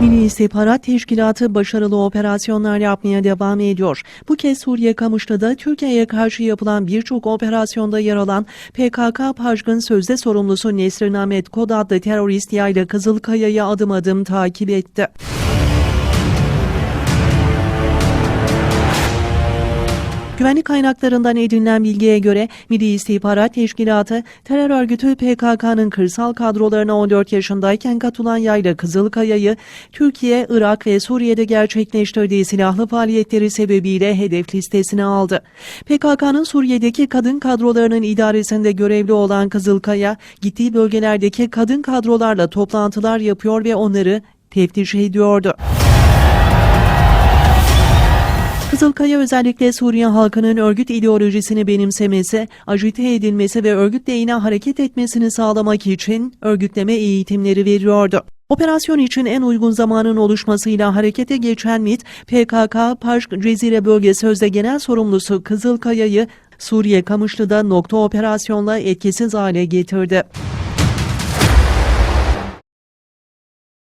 Milli İstihbarat Teşkilatı başarılı operasyonlar yapmaya devam ediyor. Bu kez Suriye Kamışlı'da Türkiye'ye karşı yapılan birçok operasyonda yer alan PKK Pajgın sözde sorumlusu Nesrin Ahmet Kod adlı terörist yayla Kızılkaya'yı adım adım takip etti. Güvenlik kaynaklarından edinilen bilgiye göre Milli İstihbarat Teşkilatı terör örgütü PKK'nın kırsal kadrolarına 14 yaşındayken katılan Yayla Kızılkaya'yı Türkiye, Irak ve Suriye'de gerçekleştirdiği silahlı faaliyetleri sebebiyle hedef listesine aldı. PKK'nın Suriye'deki kadın kadrolarının idaresinde görevli olan Kızılkaya, gittiği bölgelerdeki kadın kadrolarla toplantılar yapıyor ve onları teftiş ediyordu. Kızılkaya özellikle Suriye halkının örgüt ideolojisini benimsemesi, ajite edilmesi ve örgüt lehine hareket etmesini sağlamak için örgütleme eğitimleri veriyordu. Operasyon için en uygun zamanın oluşmasıyla harekete geçen MİT, PKK Paşk Cezire Bölge Sözde Genel Sorumlusu Kızılkaya'yı Suriye Kamışlı'da nokta operasyonla etkisiz hale getirdi.